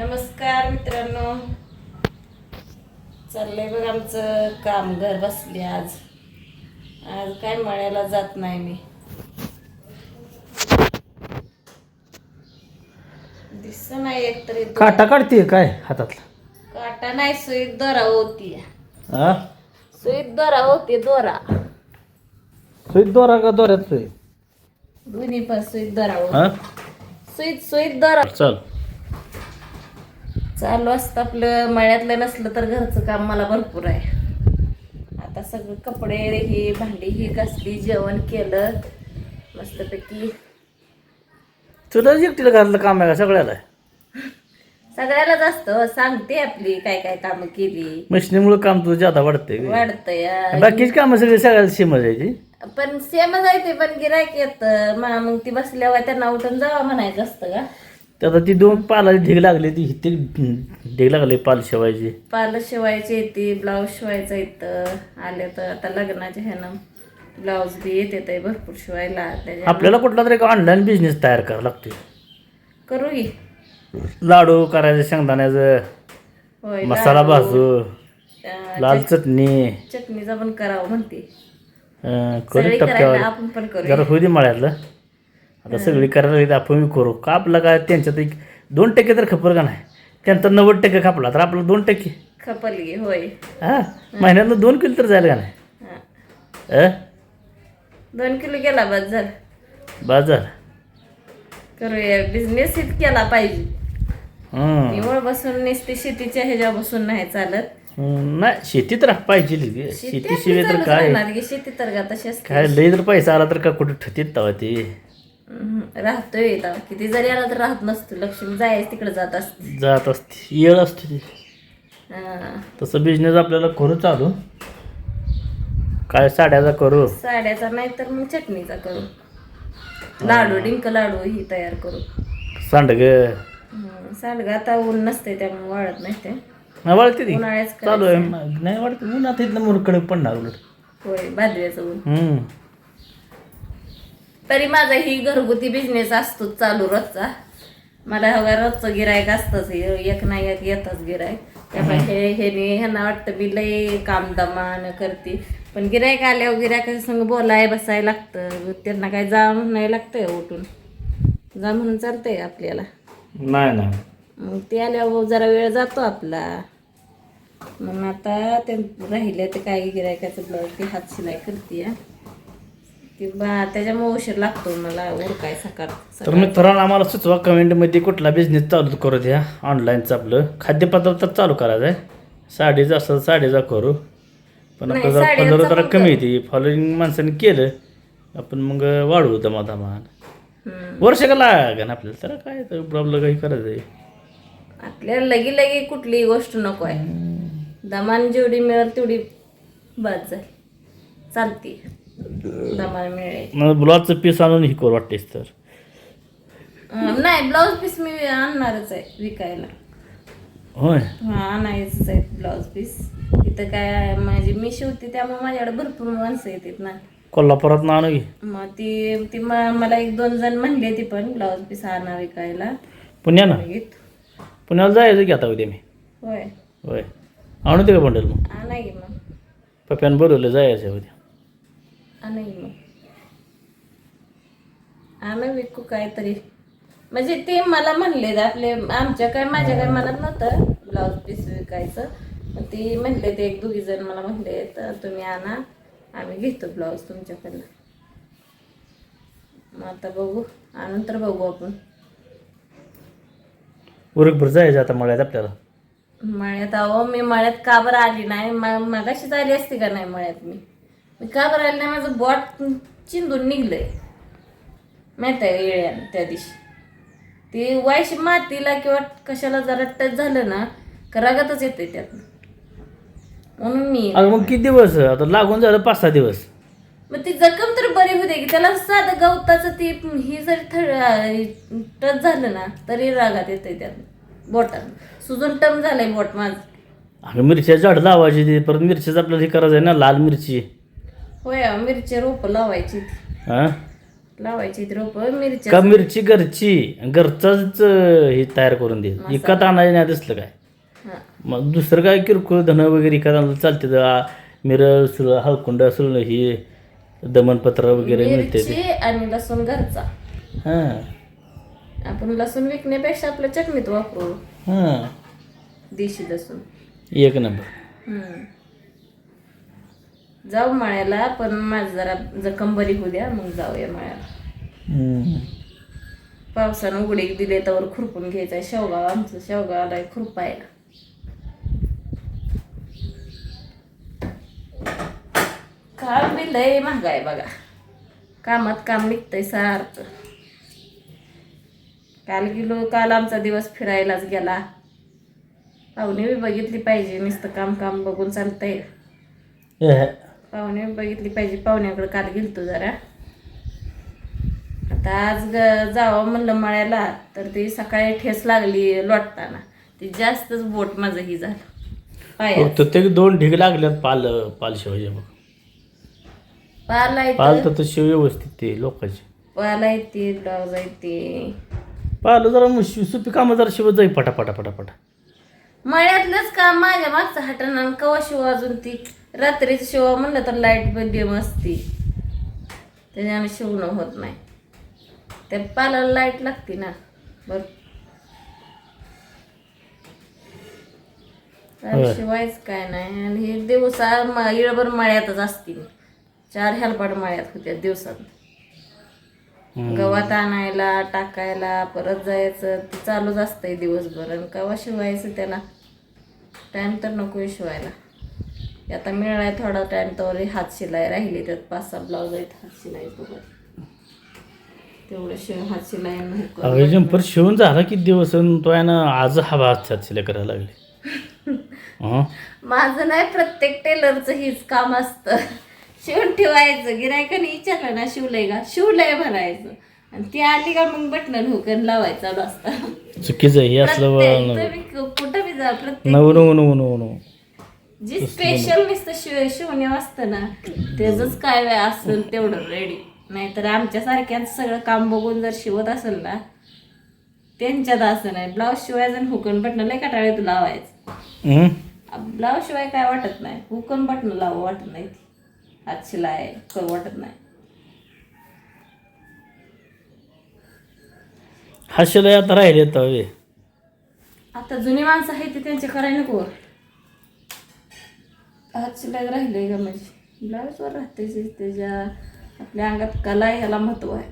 नमस्कार मित्रांनो. चाललंय बघ आमचं काम घर बसले आज. आज काय मळ्याला जात नाही मी. दिस नाही एकतरी काटा काढते काय हातातला काटा नाही सुईत दोरा होती हा सुईत दोरा होती दोरा. सुईत दोरा का दोऱ्यात सुई दोन्ही पण सुईत दोरा हा होती सुईत सुईत दोरा. चल. चालू असतं आपलं मळ्यातलं नसलं तर घरचं काम मला भरपूर आहे. आता सगळं कपडे ही भांडी ही घासली जेवण केलं मस्तपैकी. तुला एकटीला घातलं काम आहे का सगळ्याला? सगळ्यालाच असतं सांगते आपली काय काय कामं केली. मशिनीमुळे काम तुझं जादा वाढतंय वाढतंय बाकीची कामं सगळी सगळ्याला सेमच आहे पण सेमच आहे ते पण गिरायक येत. मग ती बसल्यावर त्यांना उठून जावा म्हणायचं असतं का? ते आता ती दोन पालाची ढीग लागली ती ती ढीग लागली पाल शेवायची. पाल शिवायची येते ब्लाऊज शिवायचं येतं आले तर आता लग्नाच्या ह्यानं ब्लाऊज बी येते ते भरपूर शिवायला. त्याच्या आपल्याला कुठला तरी ऑनलाईन बिझनेस तयार करावा लागतोय. करू की. लाडू करायचं शेंगदाण्याचं होय मसाला भाजू अं, लाल चटणी. चटणीचा पण करावं म्हणते. अं, करू सगळी टप्प्यावर करायला आपण पण करू जरा होऊ दे मळ्यातलं. आता सगळी करायला लागली तर आपण करू. का आपलं काय त्यांच्यात एक दोन टक्के तर खपर का नाही? त्यांचा नव्वद टक्के खपला तर आपलं दोन टक्के. खपल गे होय. हा? महिन्यातनं दोन किलो तर जायला का नाही? हा. अ? दोन किलो गेला बस झालं. बाजार करूया बिझनेस केला पाहिजे. हं. निवळ बसून नुसती शेतीच्या ह्याच्या बसून नाही चालत. नाही शेती तर पाहिजे शेती शेतीशिवाय तर चालूच काय? राहणार की शेती तर का तशी असते काय लई जर पैसा आला तर का कुठे ठतीत तवा ते? हम्म, राहतोय इथं. किती जरी आला तर राहत नसतो. लक्ष्मी जायच तिकडे जात असते. जात असते. येळ असते ती. तसं बिझनेस आपल्याला करू चालू. काय साड्याचा करू? साड्याचा नाही तर मग चटणीचा करू. लाडू डिंक लाडू ही तयार करू. सांडग. सांडगं आता ऊन नसते त्यामुळे वाळत नाही ते. वाढते ती. चालू आहे. नाही वाढते. उन्हात इथलं मुरकडे पडणार उलट होय भादव्याचं ऊन. तरी माझा ही घरगुती बिझनेस असतो चालू रोजचा. मला हवा रोजचं गिरायक असतंच एक ना एक येतच गिरायक त्यामुळे हे ह्याने वाटतं मी लय काम दमान करते. पण गिरायक आल्यावर गिरायकाच्या संग बोलाय बसायला लागतं. त्यांना काय जा म्हणायला लागतंय उठून. जा म्हणून चालतंय आपल्याला. नाही नाही. मग ते आल्यावर जरा वेळ जातो आपला. मग आता ते राहिले ते काय गिरायकाचं ब्लाऊज ते हात शिलाई करते बा त्याच्यामुळे उशीर लागतो मला उरकाय सकाळ तर मित्रांनो आम्हाला सुचवा कमेंटमध्ये कुठला बिझनेस चालू करू द्या ऑनलाईनचं आपलं. खाद्यपदार्थ चालू करायचं आहे. साडीचं असं साडीचा करू. पण नाही, आपलं जरा फॉलोअर जरा पण कमी येते फॉलोईंग माणसाने केलं. आपण मग वाढवू दमादमान हम्म. वर्ष का लागा ना आपल्याला? तर काय तर प्रॉब्लेम काही करायचं आहे? आपल्याला लगी लगी कुठलीही गोष्ट नको आहे. दमान जेवढी मिळेल तेवढी जाईल चालते मिळेल. मला ब्लाउजचं पीस आणून ही करू वाटतेस तर. नाही ब्लाऊज पीस मी आणणारच आहे विकायला. होय? हा आणायचंच आहे ब्लाऊज पीस इथं काय माझी मी शिवते त्यामुळे माझ्याकडे भरपूर माणसं येतात ना. कोल्हापुरात ना आणू की? मग ती ती म- मला एक दोन जण म्हणले ती पण ब्लाऊज पीस आणा विकायला. पुण्यानं घेत पुण्याला जायचं की आता उद्या मी? होय. होय. आणू दे का बंडल मग? आणा की मग. पप्यानं बोलवलं जायचं आहे उद्या. की मग आणा विकू काहीतरी. म्हणजे ते मला म्हणले आपले आमच्या काय माझ्या काय मनात नव्हतं ब्लाऊज पीस विकायचं. मग ते म्हणले ते एक दोघी जण मला म्हणले तर तुम्ही आणा आम्ही घेतो ब्लाऊज तुमच्याकडनं. मग आता बघू आणून तर बघू आपण. उरकभर जायचं आता मळ्यात आपल्याला. मळ्यात अहो मी मळ्यात का बरं आली नाही? म- मगाशीच आली असती का नाही मळ्यात मी? मी का बरं आली नाही? माझं बॉट चिंदून निघलंय. माहीत आहे येळ्यानं त्या दिवशी? ती वायशी मातीला किंवा कशाला जरा टच झालं ना का रागातच येते त्यातनं. म्हणून मी अगं मग किती दिवस? आता लागून झालं पाच सहा दिवस. मग ती जखम तर बरी होते की त्याला साधं गवताचं ती ही जरी थड टच झालं ना तरी रागात येते त्यात बोटात. सुजून टम झालंय बोट माझं. अगं मिरच्या झाड लावायची ती परत मिरच्याचं आपल्याला हे करायचं आहे ना लाल मिरची. होय मिरची रोपं लावायची हां? लावायची रोप मिरच्या का मिरची घरची? घरचाच हे तयार करून दे. इकत आणायला नाही दिसलं काय? मग दुसरं काय किरकोळ धन वगैरे इकत आणलं चालते तर, आ, मिरं असेल हळकुंड असेल ही दमनपत्र वगैरे मिळते मिरची आणि लसूण घरचा. हां. आपण लसूण विकण्यापेक्षा आपल्या चटणीत वापरू. हां. देशी लसूण. एक नंबर. जाऊ मळ्याला पण माझं जरा जखम बरी होऊ द्या मग जाऊया मळ्याला. पावसानं उघडीक दिले तर खुरपून घ्यायचा शेवगाव आमचं शेवगाव आलाय खुरपायला. काम बी लय महागाय बघा. कामात काम निघतंय सारखं. काल गेलो काल आमचा दिवस फिरायलाच गेला. पाहुणे बी बघितली पाहिजे नुसतं काम काम बघून चालतंय. पाहुणे बघितली पाहिजे पाहुण्याकडे काल गेलतो जरा. आता आज ग जावं म्हणलं मळ्याला तर ती सकाळी ठेस लागली लोटताना. ती जास्तच बोट माझं ही झालं. पाया फक्त ते दोन ढीग लागल्यात पाल पाल शिवायचे बघ. पाला पाल येतं तर तसे व्यवस्थित ते लोकांचे. पाला येते ब्लाऊज येते पाल जरा सुपी कामं जरा शिवत जाई पटा पटा पटा पटा मळ्यातलंच काम माझ्या मागचं हटण कवा शिव अजून ती? रात्रीच शिवा म्हणलं तर लाइट बंदी असती. त्याच्याने शिवणं होत नाही. त्या पालाला लाइट लागते ना. बर. शिवायच काय नाही. आणि हे दिवसा इळभर मळ्यातच असतील चार हेलपाट मळ्यात होत्या दिवसात. गवात आणायला टाकायला परत जायचं. ते चालूच असतंय दिवसभर. आणि केव्हा शिवायचं त्याला? टाईम तर नको शिवायला. आता मिळालाय थोडा टाईम तर हात शिलाई राहिली त्यात. पाच सहा ब्लाऊज आहेत हात शिलाई सोबत तेवढं शिव हात शिलाई शिवून झाला किती दिवस? तो आहे ना आज हवा सिले करायला लागले? माझं नाही प्रत्येक टेलरचं हीच काम असतं. शिवून ठेवायचं. गिरायकाने विचारलं ना शिवलंय का? शिवलंय म्हणायचं. आणि ती आली का मग बटन हुकन लावायचं असतं. चुकीचं हे असलं कुठं बी जा प्रत्येक नऊ नऊ नऊ नऊ नऊ. जी स्पेशल नुसतं शिव शिवणे असतं ना त्याच काय वेळ असेल तेवढं रेडी नाहीतर आमच्या सारख्यांचं सगळं काम बघून जर शिवत असेल ना त्यांच्यात असं नाही. ब्लाऊज शिवायचं आणि हुकन बटन लय कटाळे तू लावायचं? ब्लाऊज शिवाय काय वाटत नाही. हुकन बटन लावू वाटत नाही. हात शिलाय करू वाटत नाही. हा शिलाई आता राहिले आता जुनी माणसं आहेत ते त्यांचे करायला नको. हात शिलाई राहिले का म्हणजे? ब्लाऊजवर राहते त्याच्या आपल्या अंगात कला आहे ह्याला महत्त्व आहे.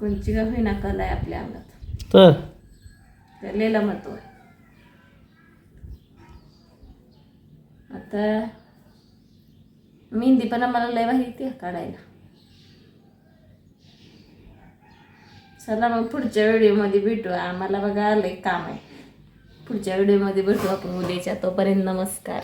कोणची का होईना कला आहे आपल्या अंगात. तर? त्याला महत्त्व आहे. आता मेहंदी पण आम्हाला लय माहिती काढायला. चला मग पुढच्या व्हिडिओमध्ये भेटू. आम्हाला बघा लय काम आहे. पुढच्या व्हिडिओमध्ये भेटू आपण उद्याच्या. तोपर्यंत नमस्कार.